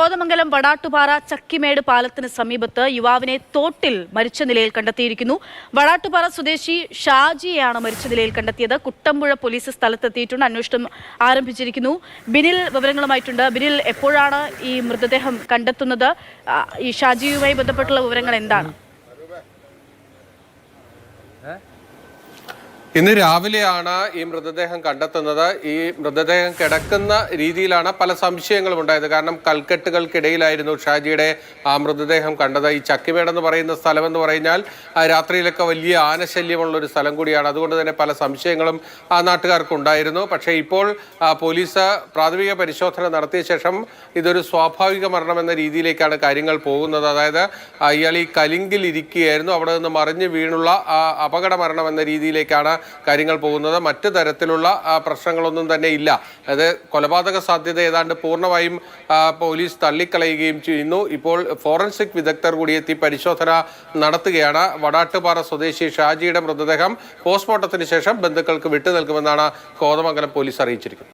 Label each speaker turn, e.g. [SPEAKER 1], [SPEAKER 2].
[SPEAKER 1] കോതമംഗലം വടാട്ടുപാറ ചക്കിമേട് പാലത്തിന് സമീപത്ത് യുവാവിനെ തോട്ടിൽ മരിച്ച നിലയിൽ കണ്ടെത്തിയിരിക്കുന്നു. വടാട്ടുപാറ സ്വദേശി ഷാജിയെയാണ് മരിച്ച നിലയിൽ കണ്ടെത്തിയത്. കുട്ടമ്പുഴ പോലീസ് സ്ഥലത്തെത്തിയിട്ടുണ്ട്. അന്വേഷണം ആരംഭിച്ചിരിക്കുന്നു. ബിനിൽ വിവരങ്ങളുമായിട്ടുണ്ട്. ബിനിൽ എപ്പോഴാണ് ഈ മൃതദേഹം കണ്ടെത്തുന്നത്? ഈ ഷാജിയുമായി ബന്ധപ്പെട്ടുള്ള വിവരങ്ങൾ എന്താണ്?
[SPEAKER 2] ഇന്ന് രാവിലെയാണ് ഈ മൃതദേഹം കണ്ടെത്തുന്നത്. ഈ മൃതദേഹം കിടക്കുന്ന രീതിയിലാണ് പല സംശയങ്ങളും ഉണ്ടായത്. കാരണം കൽക്കെട്ടുകൾക്കിടയിലായിരുന്നു ഷാജിയുടെ ആ മൃതദേഹം കണ്ടത്. ഈ ചക്കിമേടെന്ന് പറയുന്ന സ്ഥലം എന്ന് പറഞ്ഞാൽ രാത്രിയിലൊക്കെ വലിയ ആനശല്യമുള്ള ഒരു സ്ഥലം കൂടിയാണ്. അതുകൊണ്ട് തന്നെ പല സംശയങ്ങളും ആ നാട്ടുകാർക്ക് ഉണ്ടായിരുന്നു പക്ഷേ ഇപ്പോൾ പോലീസ് പ്രാഥമിക പരിശോധന നടത്തിയ ശേഷം ഇതൊരു സ്വാഭാവിക മരണം എന്ന രീതിയിലേക്കാണ് കാര്യങ്ങൾ പോകുന്നത്. അതായത് ഇയാൾ ഈ കലിങ്കിൽ ഇരിക്കുകയായിരുന്നു. അവിടെ നിന്ന് മറിഞ്ഞ് വീണുള്ള അപകട മരണം എന്ന രീതിയിലേക്കാണ് കാര്യങ്ങൾ പോകുന്നത്. മറ്റ് തരത്തിലുള്ള പ്രശ്നങ്ങളൊന്നും തന്നെ ഇല്ല. അത് കൊലപാതക സാധ്യത ഏതാണ്ട് പൂർണമായും പോലീസ് തള്ളിക്കളയുകയും ചെയ്യുന്നു. ഇപ്പോൾ ഫോറൻസിക് വിദഗ്ധർ കൂടി എത്തി പരിശോധന നടത്തുകയാണ്. വടാട്ടുപാറ സ്വദേശി ഷാജിയുടെ മൃതദേഹം പോസ്റ്റ്മോർട്ടത്തിന് ശേഷം ബന്ധുക്കൾക്ക് വിട്ടു നൽകുമെന്നാണ് കോതമംഗലം പോലീസ് അറിയിച്ചിരിക്കുന്നത്.